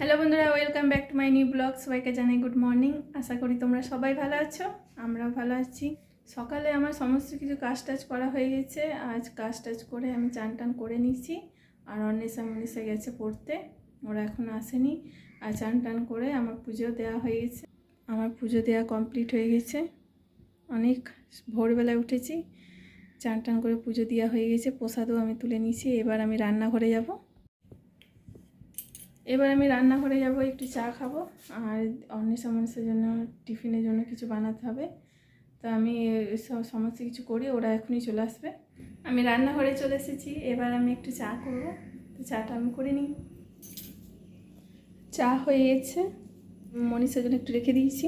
Hello বন্ধুরা welcome back to my new blog সবাইকে জানাই গুড মর্নিং আশা করি তোমরা সবাই ভালো আছো, আমরাও ভালো আছি। সকালে আমার সমস্ত কিছু কাজ টাজ করা হয়ে গেছে। আজ কাজ টাজ করে আমি চান টান করে নিয়েছি। আর অন্বেষা মনীষা গেছে পড়তে, ওরা এখন আসেনি। আর চান টান করে আমার পুজো দেওয়া হয়ে গেছে। আমার পুজো দেওয়া কমপ্লিট হয়ে গেছে। অনেক ভোরবেলায় উঠেছি চান টান করে পুজো দেওয়া হয়ে গেছে, প্রসাদও আমি তুলে নিয়েছি। এবার আমি রান্নাঘরে যাব। এবার আমি রান্নাঘরে যাব, একটু চা খাব আর অন্বেষা মানুষের জন্য, টিফিনের জন্য কিছু বানাতে হবে। তো আমি সব সমস্ত কিছু করি, ওরা এখনই চলে আসবে। আমি রান্নাঘরে চলে এসেছি, এবার আমি একটু চা করব। তো চাটা আমি করে নিই। চা হয়ে গেছে। মনীষার জন্য একটু রেখে দিয়েছি।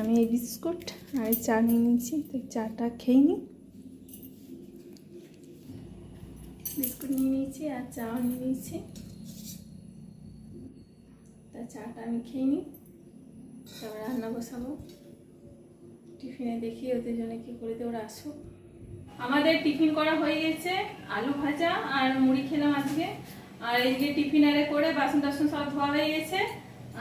আমি এই বিস্কুট আর চা নিয়ে নিয়েছি। তো চাটা খেয়ে নিই। বিস্কুট নিয়ে নিয়েছি আর চাও নিয়ে নিয়েছি। তা চাটা আমি খেয়ে নিই। তারপর রান্না বসাবো। টিফিনে দেখি ওদের জন্য কী করে দিয়ে ওরা আসুক। আমাদের টিফিন করা হয়ে গেছে আলু ভাজা আর মুড়ি খেলাম আজকে। আর এদিকে টিফিনারে করে বাসন টাসন সব ধোয়া হয়ে গেছে।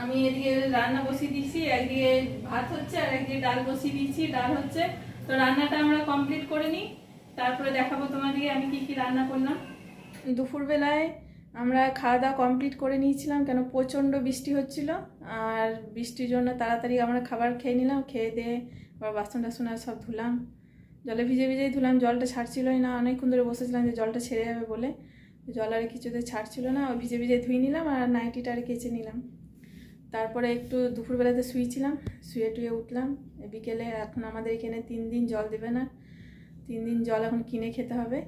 আমি এদিকে রান্না বসিয়ে দিয়েছি একদিকে ভাত হচ্ছে আর একদিকে ডাল বসিয়ে দিয়েছি ডাল হচ্ছে। তো রান্নাটা আমরা কমপ্লিট করে নিই। তারপরে দেখাবো তোমাদেরকে আমি কি কি রান্না করলাম। দুপুরবেলায় আমরা খাওয়া দাওয়া কমপ্লিট করে নিয়েছিলাম কেন প্রচণ্ড বৃষ্টি হচ্ছিল। আর বৃষ্টির জন্য তাড়াতাড়ি আমরা খাবার খেয়ে নিলাম, খেয়ে দিয়ে আবার বাসন টাসন আর সব ধুলাম। জলে ভিজে ভিজেই ধুলাম, জলটা ছাড়ছিলই না। অনেকক্ষণ ধরে বসেছিলাম যে জলটা ছেড়ে যাবে বলে। জল আর কিছুতে ছাড়ছিল না, ওই ভিজে ভিজে ধুয়ে নিলাম আর নাইটিটা আর কেচে নিলাম। তারপরে একটু দুপুরবেলাতে শুয়েছিলাম, শুয়ে টুয়ে উঠলাম। বিকেলে এখন আমাদের এখানে তিন দিন জল দেবে না। তিন দিন জল এখন কিনে খেতে হবে।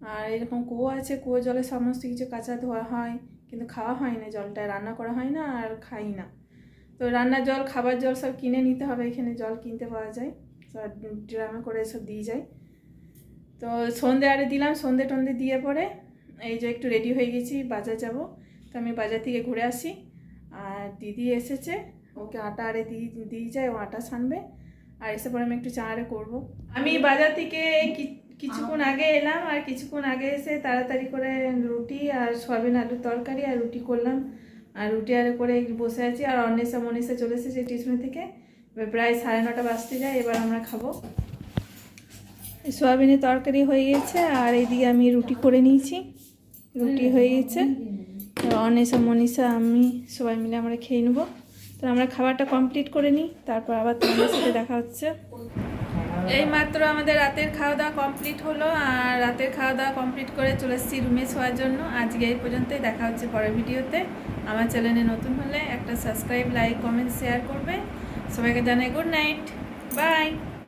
আর এরকম কুয়ো আছে, কুয়ো জলে সমস্ত কিছু কাঁচা ধোয়া হয়, কিন্তু খাওয়া হয় না জলটা, রান্না করা হয় না আর খাই না। তো রান্নার জল, খাবার জল সব কিনে নিতে হবে, এখানে জল কিনতে পাওয়া যায়। সব ড্রামে করে সব দিয়ে যায়। তো সন্ধে আরে দিলাম, সন্ধে টন্ধে দিয়ে পরে এই যে একটু রেডি হয়ে গেছি, বাজার যাব। তো আমি বাজার থেকে ঘুরে আসি। আর দিদি এসেছে, ওকে আটা আরে দিয়ে দিয়ে যায়, ও আটা ছানবে। আর এসে পরে আমি একটু চা আরে করব। আমি বাজার থেকে কি- কিছুক্ষণ আগে এলাম আর কিছুক্ষণ আগে এসে তাড়াতাড়ি করে রুটি আর সয়াবিন আলুর তরকারি আর রুটি করলাম। আর রুটি আর করে বসে আছি আর অন্বেষা মনীষা চলে এসেছে টিউশন থেকে। এবার প্রায় সাড়ে নটা বাজতে যায়, এবার আমরা খাব। সয়াবিনের তরকারি হয়ে গেছে আর এইদিকে আমি রুটি করে নিয়েছি। রুটি হয়ে গেছে। অন্বেষা, মনীষা, আমি সবাই মিলে আমরা খেয়ে নেব। তো আমরা খাবারটা কমপ্লিট করে নিই, তারপর আবার তোমাদের সাথে দেখা হচ্ছে। এই মাত্র আমাদের রাতের খাওয়া দাওয়া কমপ্লিট হলো আর রাতের খাওয়া দাওয়া কমপ্লিট করে চলে এসেছি রুমে শোয়ার জন্য। আজকে এই পর্যন্তই, দেখা হচ্ছে পরের ভিডিওতে আমার চ্যানেলে নতুন হলে একটা সাবস্ক্রাইব লাইক কমেন্ট শেয়ার করবে। সবাইকে জানাই গুড নাইট বাই